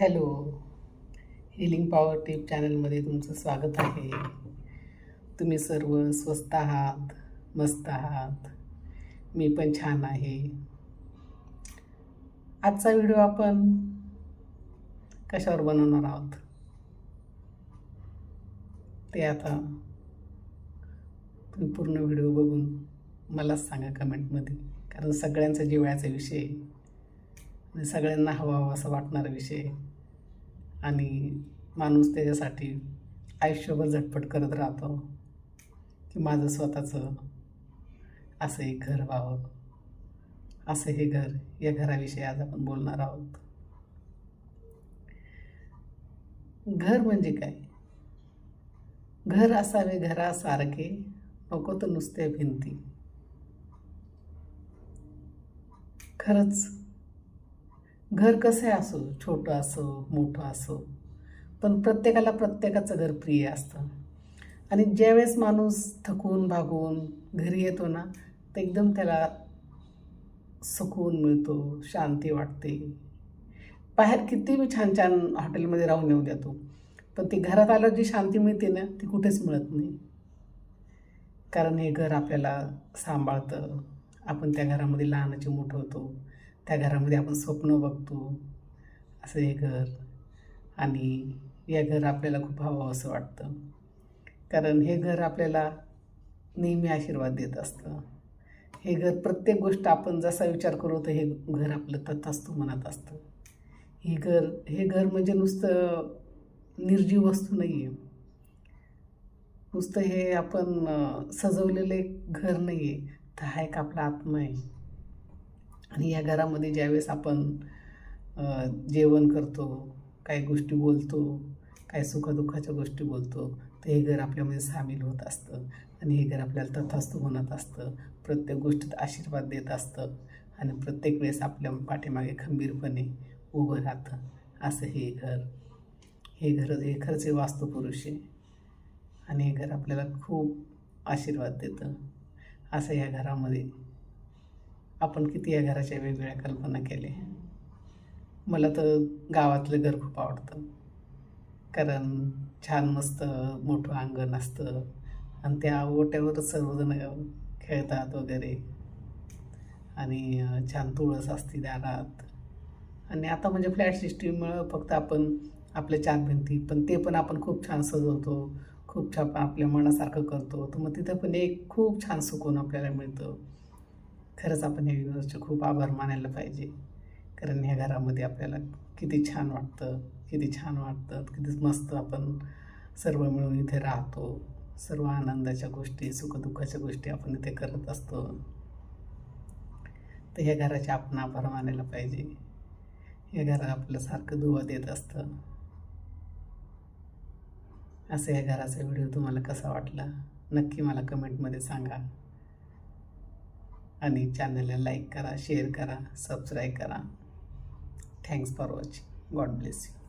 Hello healing power tip चॅनलमध्ये तुमचं स्वागत आहे. तुम्ही सर्व स्वस्त आहात मस्त आहात? मी पण छान आहे. आजचा व्हिडिओ आपण कशावर बनवणार आहोत? ते आता तुम्ही पूर्ण व्हिडिओ बघून मलाच सांगा कमेंटमध्ये. कारण सगळ्यांचा जिवळ्याचा विषय आणि म्हणजे सगळ्यांना हवा हवा असं वाटणारा विषय आणि माणूस त्याच्यासाठी आयुष्यभर झटपट करत राहतो की माझं स्वतःचं असं एक घर व्हावं. असं हे घर या घराविषयी आज आपण बोलणार आहोत. घर म्हणजे काय? घर असावे घरासारखे नको तर नुसत्या भिंती. खरंच घर कसं असो? छोटं असो मोठं असो? पण प्रत्येकाला प्रत्येकाचं घर प्रिय असतं. आणि ज्यावेळेस माणूस थकून भागून घरी येतो ना तर एकदम त्याला सुकून मिळतो शांती वाटते. बाहेर कितीबी छान छान हॉटेलमध्ये राहून येऊ देतो पण ती घरात आल्यावर जी शांती मिळते ना ती कुठेच मिळत नाही. कारण हे घर आपल्याला सांभाळतं. आपण त्या घरामध्ये लहानाचे मोठं होतो. त्या घरामध्ये आपण स्वप्न बघतो. असं हे घर आणि या घर आपल्याला खूप हवं असं वाटतं. कारण हे घर आपल्याला नेहमी आशीर्वाद देत असतं. हे घर प्रत्येक गोष्ट आपण जसा विचार करू तर हे घर आपलं तथास्तू मनात असतं. हे घर हे घर म्हणजे नुसतं निर्जीव वस्तू नाही आहे नुसतं हे आपण सजवलेलं एक घर नाही आहे तर हा एक आपला आत्मा आहे. आणि या घरामध्ये ज्यावेळेस आपण जेवण करतो काही गोष्टी बोलतो काही सुखदुःखाच्या गोष्टी बोलतो तर हे घर आपल्यामध्ये सामील होत असतं. आणि हे घर आपल्याला तथास्तू म्हणत असतं. प्रत्येक गोष्टीत आशीर्वाद देत असतं. आणि प्रत्येक वेळेस आपल्या पाठीमागे खंबीरपणे उभं राहतं. असं हे घर. हे घर हे खरंच हे वास्तुपुरुष आहे. आणि हे घर आपल्याला खूप आशीर्वाद देतं. असं या घरामध्ये आपण किती या घराच्या वेगवेगळ्या कल्पना केल्या? मला तर गावातलं घर खूप आवडतं. कारण छान मस्त मोठं अंगण असतं आणि त्या ओट्यावरच सर्वजण खेळतात वगैरे. आणि छान तुळस असते दारात. आणि आता म्हणजे फ्लॅट सिस्टीममुळं फक्त आपण आपल्या चार भिंती पण ते पण आपण खूप छान सजवतो. खूप छान आपल्या मनासारखं करतो. तर मग तिथं पण एक खूप छान सुकून आपल्याला मिळतं. खरंच आपण या युनिवर्सचे खूप आभार मानायला पाहिजे. कारण ह्या घरामध्ये आपल्याला किती छान वाटतं किती छान वाटतं किती मस्त आपण सर्व मिळून इथे राहतो. सर्व आनंदाच्या गोष्टी सुखदुःखाच्या गोष्टी आपण इथे करत असतो. तर ह्या घराचे आपण आभार मानायला पाहिजे. या घराला आपलं सारखं दुवा देत असतं. असं या घराचा व्हिडिओ तुम्हाला कसा वाटला? नक्की मला कमेंटमध्ये सांगा. आणि चॅनलला लाईक करा शेअर करा सबस्क्राईब करा. Thanks for watching God bless you